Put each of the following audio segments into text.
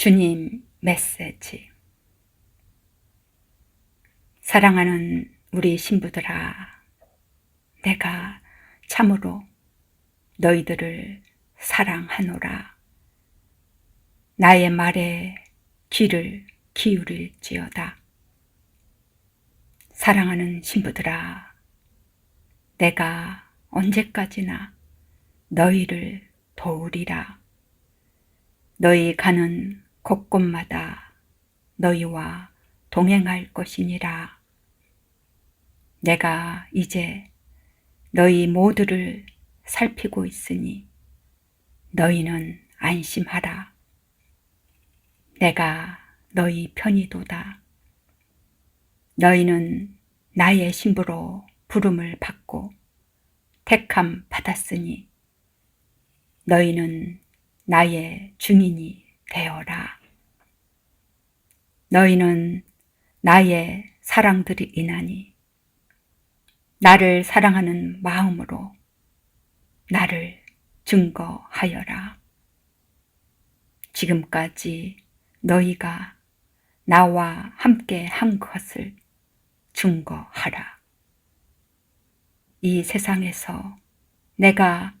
주님 메시지. 사랑하는 우리 신부들아 내가 참으로 너희들을 사랑하노라. 나의 말에 귀를 기울일지어다. 사랑하는 신부들아 내가 언제까지나 너희를 도우리라. 너희 가는 곳곳마다 너희와 동행할 것이니라. 내가 이제 너희 모두를 살피고 있으니 너희는 안심하라. 내가 너희 편이도다. 너희는 나의 신부로 부름을 받고 택함 받았으니 너희는 나의 증인이 되어라. 너희는 나의 사랑들이나니 나를 사랑하는 마음으로 나를 증거하여라. 지금까지 너희가 나와 함께 한 것을 증거하라. 이 세상에서 내가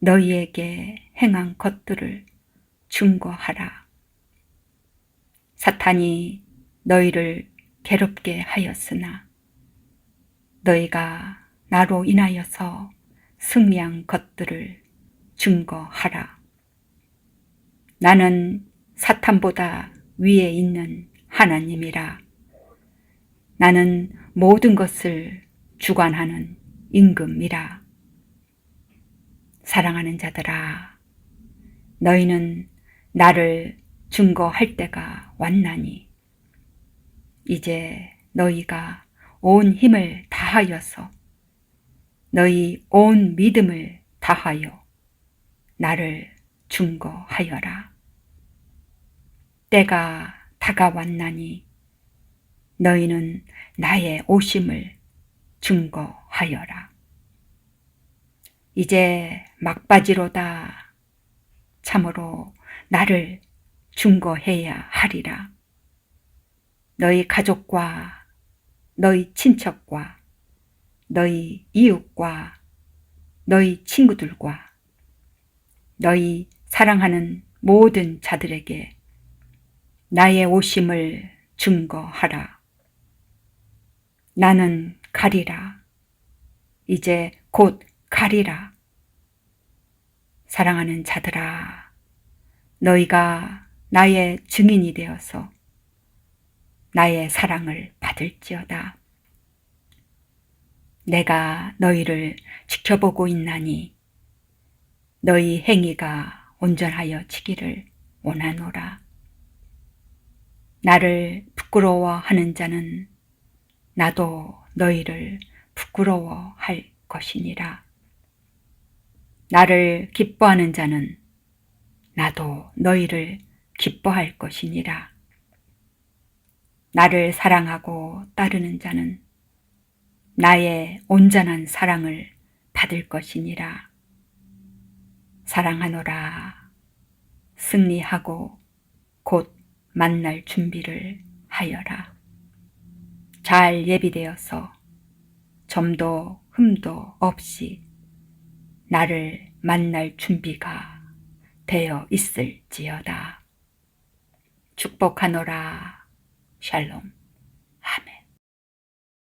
너희에게 행한 것들을 증거하라. 사탄이 너희를 괴롭게 하였으나 너희가 나로 인하여서 승리한 것들을 증거하라. 나는 사탄보다 위에 있는 하나님이라. 나는 모든 것을 주관하는 임금이라. 사랑하는 자들아, 너희는 나를 증거할 때가 왔나니, 이제 너희가 온 힘을 다하여서 너희 온 믿음을 다하여 나를 증거하여라. 때가 다가왔나니 너희는 나의 오심을 증거하여라. 이제 막바지로다. 참으로 나를 증거해야 하리라. 너희 가족과 너희 친척과 너희 이웃과 너희 친구들과 너희 사랑하는 모든 자들에게 나의 오심을 증거하라. 나는 가리라. 이제 곧 가리라. 사랑하는 자들아, 너희가 나의 증인이 되어서 나의 사랑을 받을지어다. 내가 너희를 지켜보고 있나니 너희 행위가 온전하여 지기를 원하노라. 나를 부끄러워하는 자는 나도 너희를 부끄러워할 것이니라. 나를 기뻐하는 자는 나도 너희를 기뻐할 것이니라. 나를 사랑하고 따르는 자는 나의 온전한 사랑을 받을 것이니라. 사랑하노라. 승리하고 곧 만날 준비를 하여라. 잘 예비되어서 점도 흠도 없이 나를 만날 준비가 되어 있을지어다. 축복하노라. 샬롬.